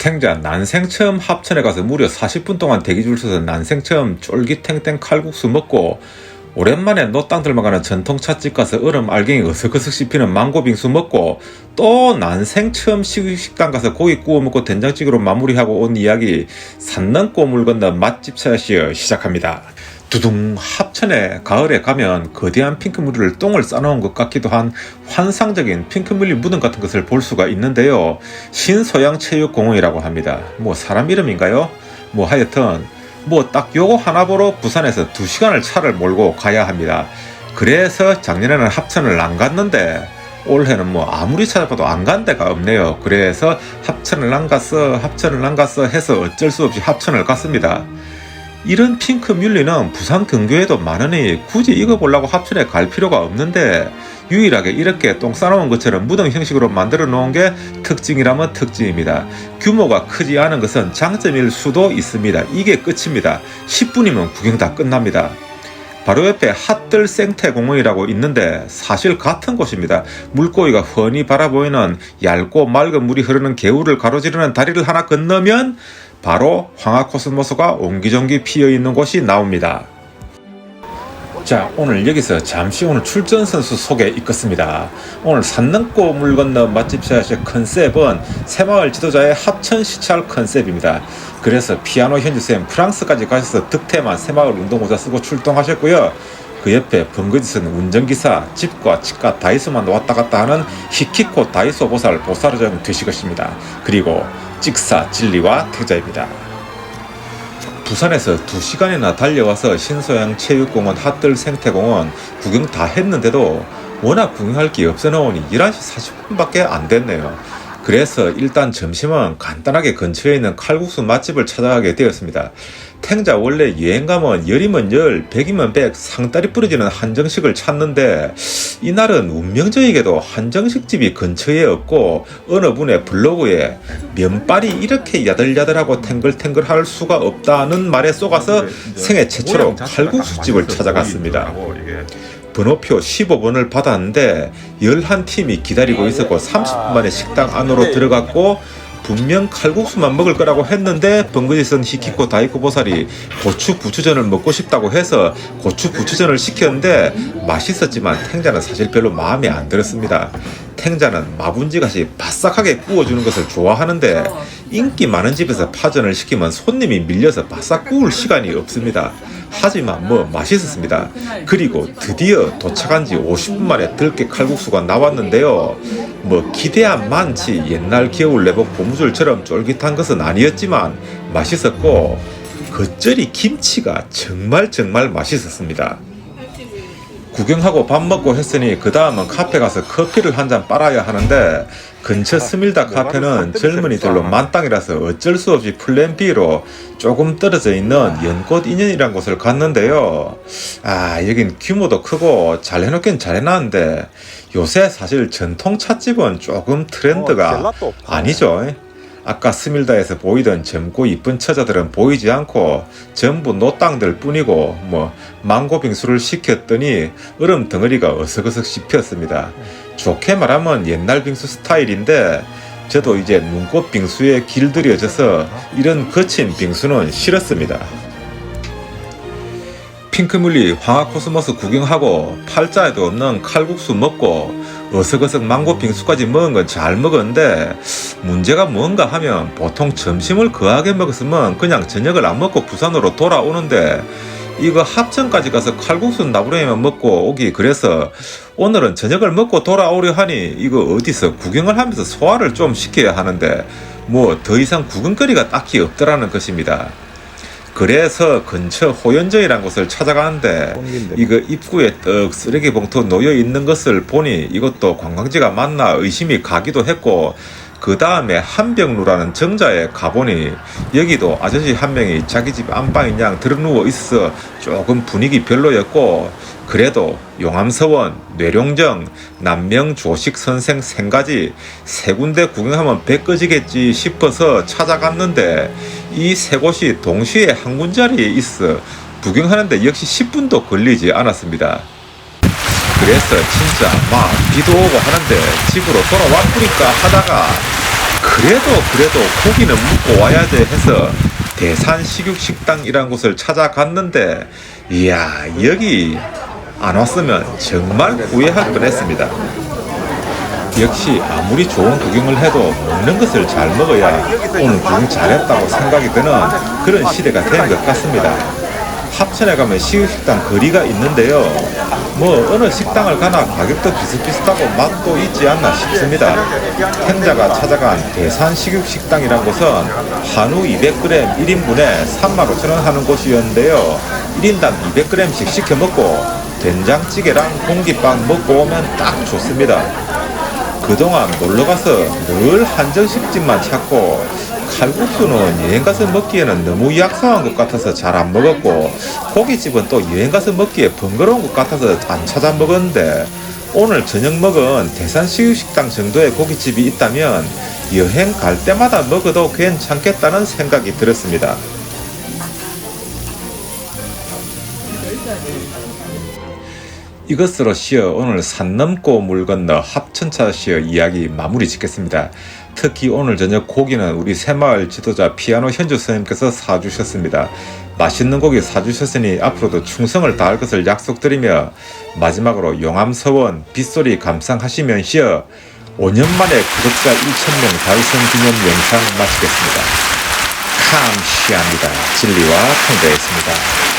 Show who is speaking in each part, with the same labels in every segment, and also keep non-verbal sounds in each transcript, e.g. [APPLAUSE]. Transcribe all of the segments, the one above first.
Speaker 1: 탱자 난생처음 합천에 가서 무려 40분 동안 대기 줄 서서 난생처음 쫄깃탱탱 칼국수 먹고 오랜만에 노땅들만 가는 전통 찻집 가서 얼음 알갱이 어석어석 씹히는 망고 빙수 먹고 또 난생 처음 식당 가서 고기 구워 먹고 된장찌개로 마무리하고 온 이야기 산 넘고 물 건너 맛집 찾아시어 시작합니다. 두둥 합천에 가을에 가면 거대한 핑크무늬를 똥을 싸놓은 것 같기도 한 환상적인 핑크무늬 무덤 같은 것을 볼 수가 있는데요. 신소양체육공원이라고 합니다. 뭐 사람 이름인가요? 뭐 하여튼 뭐 딱 요거 하나 보러 부산에서 2시간을 차를 몰고 가야 합니다. 그래서 작년에는 합천을 안 갔는데 올해는 뭐 아무리 찾아봐도 안 간 데가 없네요. 그래서 합천을 안 갔어, 합천을 안 갔어 해서 어쩔 수 없이 합천을 갔습니다. 이런 핑크 뮬리는 부산 근교에도 많으니 굳이 이거 보려고 합천에 갈 필요가 없는데 유일하게 이렇게 똥 싸놓은 것처럼 무덤 형식으로 만들어 놓은 게 특징이라면 특징입니다. 규모가 크지 않은 것은 장점일 수도 있습니다. 이게 끝입니다. 10분이면 구경 다 끝납니다. 바로 옆에 핫들 생태공원이라고 있는데 사실 같은 곳입니다. 물고기가 훤히 바라보이는 얇고 맑은 물이 흐르는 개울을 가로지르는 다리를 하나 건너면 바로 황화코스모스가 옹기종기 피어 있는 곳이 나옵니다. 자, 오늘 여기서 잠시 오늘 출전 선수 소개 있겠습니다. 오늘 산 넘고 물 건너 맛집 샷의 컨셉은 새마을 지도자의 합천 시찰 컨셉입니다. 그래서 피아노 현주쌤 프랑스까지 가셔서 득템한 새마을 운동모자 쓰고 출동하셨고요. 그 옆에 번거지선 운전기사, 집과 치과 다이소만 왔다 갔다 하는 히키코 다이소 보살 보살의장 되시겠습니다. 그리고 찍사 진리와 태자입니다. 부산에서 2시간이나 달려와서 신소양 체육공원 핫들 생태공원 구경 다 했는데도 워낙 구경할 게 없어 나오니 11시 40분밖에 안 됐네요. 그래서 일단 점심은 간단하게 근처에 있는 칼국수 맛집을 찾아가게 되었습니다. 탱자 원래 여행 가면 열이면 열, 백이면 백 상다리 부러지는 한정식을 찾는데 이날은 운명적이게도 한정식 집이 근처에 없고 어느 분의 블로그에 면발이 이렇게 야들야들하고 탱글탱글할 수가 없다는 말에 속아서 생애 최초로 칼국수 집을 찾아갔습니다. 번호표 15번을 받았는데 11팀이 기다리고 있었고 30분 만에 식당 안으로 들어갔고 분명 칼국수만 먹을 거라고 했는데 번거지선 히키코 다이코 보살이 고추 부추전을 먹고 싶다고 해서 고추 부추전을 시켰는데 맛있었지만 탱자는 사실 별로 마음에 안 들었습니다. 탱자는 마분지같이 바싹하게 구워주는 것을 좋아하는데 인기 많은 집에서 파전을 시키면 손님이 밀려서 바싹 구울 시간이 없습니다. 하지만 뭐 맛있었습니다. 그리고 드디어 도착한 지 50분 만에 들깨 칼국수가 나왔는데요. 뭐 기대한 많지 옛날 겨울 내복 고무줄처럼 쫄깃한 것은 아니었지만 맛있었고 겉절이 김치가 정말 정말 맛있었습니다. 구경하고 밥 먹고 했으니 그 다음은 카페 가서 커피를 한 잔 빨아야 하는데 근처 스밀다 카페는 젊은이들로 만땅이라서 어쩔 수 없이 플랜 B로 조금 떨어져 있는 연꽃 인연이란 곳을 갔는데요. 아 여긴 규모도 크고 잘 해놓긴 잘 해놨는데 요새 사실 전통 찻집은 조금 트렌드가 아니죠. 아까 스밀다에서 보이던 젊고 이쁜 처자들은 보이지 않고 전부 노땅들 뿐이고 뭐 망고 빙수를 시켰더니 얼음 덩어리가 어석어석 씹혔습니다. 좋게 말하면 옛날 빙수 스타일인데 저도 이제 눈꽃 빙수에 길들여져서 이런 거친 빙수는 싫었습니다. 핑크뮬리 황화코스모스 구경하고 팔자에도 없는 칼국수 먹고 어석어석 망고 빙수까지 먹은 건 잘 먹었는데 문제가 뭔가 하면 보통 점심을 거하게 먹었으면 그냥 저녁을 안 먹고 부산으로 돌아오는데 이거 합천까지 가서 칼국수 나부랭이만 먹고 오기 그래서 오늘은 저녁을 먹고 돌아오려 하니 이거 어디서 구경을 하면서 소화를 좀 시켜야 하는데 뭐 더 이상 구경거리가 딱히 없더라는 것입니다. 그래서 근처 호연정이라는 곳을 찾아가는데 이거 입구에 떡 쓰레기 봉투 놓여 있는 것을 보니 이것도 관광지가 맞나 의심이 가기도 했고 그 다음에 한병루라는 정자에 가보니 여기도 아저씨 한 명이 자기 집 안방인 양 들어누워 있어 조금 분위기 별로였고 그래도 용암서원, 뇌룡정, 남명 조식 선생 생가지 세 군데 구경하면 배 꺼지겠지 싶어서 찾아갔는데 이 세 곳이 동시에 한 군자리에 있어 구경하는데 역시 10분도 걸리지 않았습니다. 그래서 진짜 막 비도 오고 하는데 집으로 돌아와 뿌릴까 하다가
Speaker 2: 그래도 그래도 고기는 먹고 와야 돼 해서 대산 식육식당이란 곳을 찾아갔는데 이야 여기 안 왔으면 정말 후회할 뻔했습니다. 역시 아무리 좋은 구경을 해도 먹는 것을 잘 먹어야 오늘 구경 잘했다고 생각이 드는 그런 시대가 된 것 같습니다. 합천에 가면 식육식당 거리가 있는데요. 뭐 어느 식당을 가나 가격도 비슷비슷하고 맛도 있지 않나 싶습니다. 행자가 찾아간 대산 식육식당이란 곳은 한우 200g 1인분에 35,000원 하는 곳이었는데요. 1인당 200g씩 시켜 먹고 된장찌개랑 공깃밥 먹고 오면 딱 좋습니다. 그동안 놀러가서 늘 한정식집만 찾고 칼국수는 여행 가서 먹기에는 너무 약성한 것 같아서 잘 안 먹었고 고깃집은 또 여행 가서 먹기에 번거로운 것 같아서 안 찾아 먹었는데 오늘 저녁 먹은 대산식육식당 정도의 고깃집이 있다면 여행 갈 때마다 먹어도 괜찮겠다는 생각이 들었습니다. 이것으로 시어 오늘 산 넘고 물 건너 합천차 시어 이야기 마무리 짓겠습니다. 특히 오늘 저녁 고기는 우리 새마을 지도자 피아노 현주 선생님께서 사주셨습니다. 맛있는 고기 사주셨으니 앞으로도 충성을 다할 것을 약속드리며 마지막으로 용암서원 빗소리 감상하시면서 5년 만에 구독자 1,000명 달성 기념 영상 마치겠습니다. 감시합니다. 진리와 통배했습니다.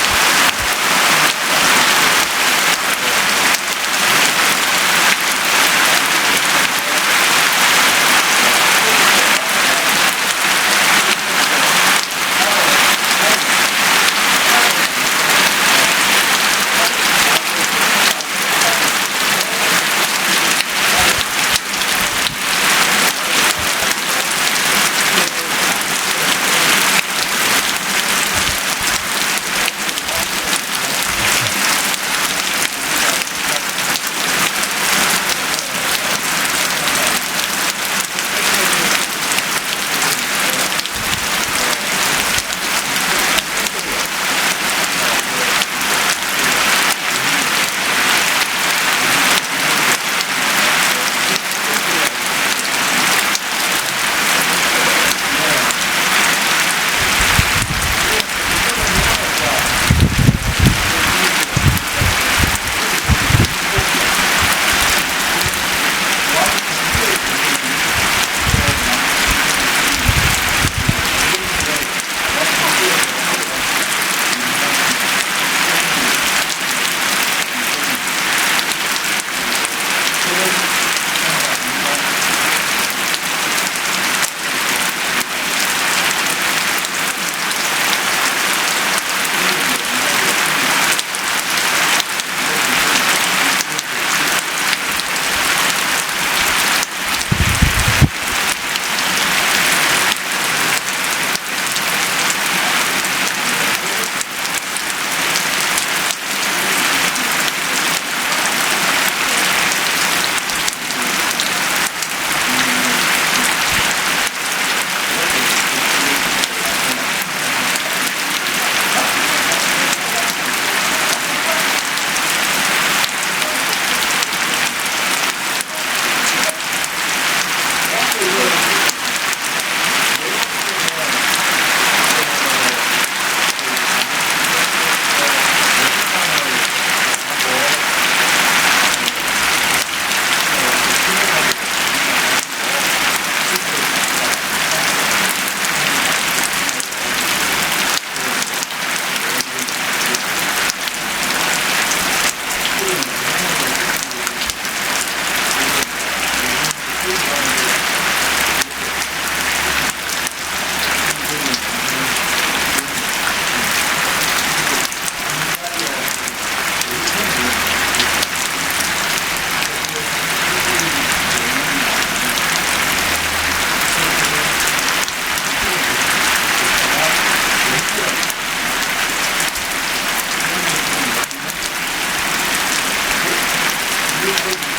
Speaker 2: Thank you.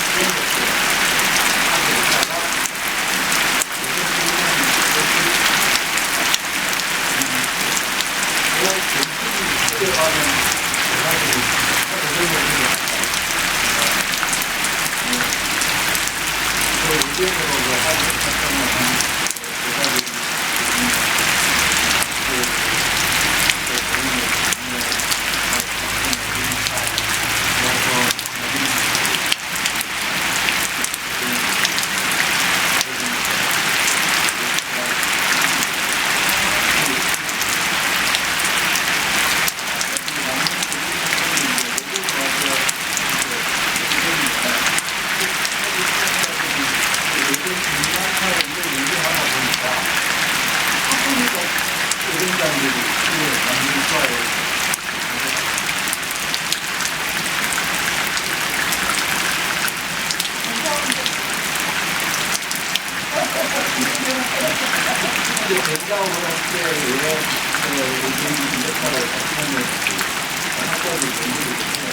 Speaker 2: 사람들이 만드는 좋아해요. 근데 대장으로 할때왜 요즘 이력하고 같은 학과를 공부를 했어요.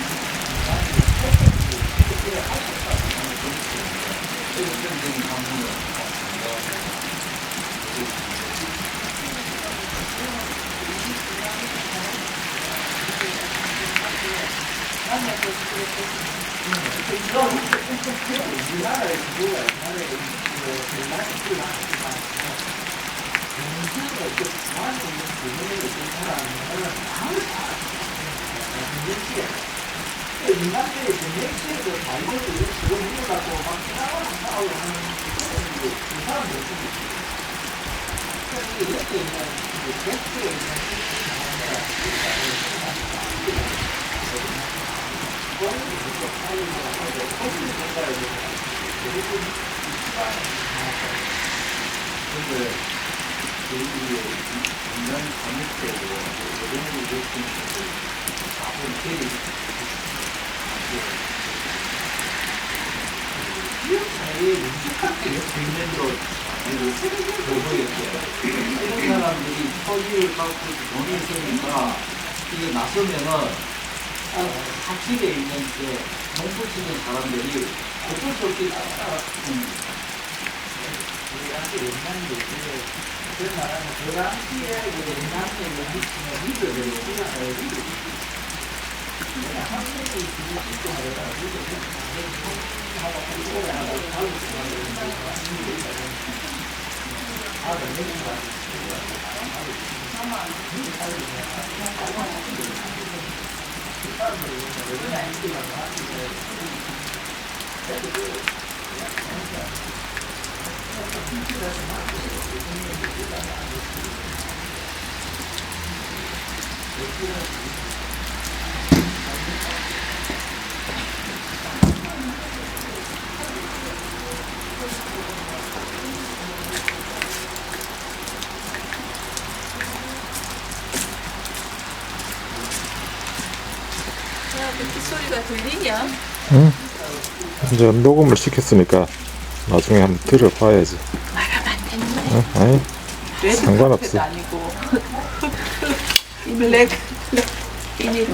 Speaker 2: Yeah. 실제 인간들이 공동체에서 잘못을 지금 있는 것 같고 막 싸워 안 싸워 하는 그 사람 모습이 있어요. 그러니까 이렇게 있는 그 백스에 있는 근데 저희들이 인간 관계로 여전히 이렇게 잡은 계획이 이사람들이 허기를하고 논의 있으니까 이게 나서면은 한 아, 80에 있는 그 농부 치는 사람들이 어쩔 수 없이 따라 우리 아주 옛날인데 그런 말하면 그 당시에 그 옛날에 미치는 리더들이 우리나라에 리더들이 내가 학생이 지금 있고 하다가 리더들이 하고 공부를 하고 하고 아, 네,
Speaker 3: 야, 그 들리냐?
Speaker 4: 응? 이제 녹음을 시켰으니까 나중에 한번 들어봐야지.
Speaker 3: 말하면 안 되는데.
Speaker 4: 응? 아니,
Speaker 3: 레드
Speaker 4: 상관없어.
Speaker 3: 카펫 아니고. [LAUGHS] 이 블랙, 비닐.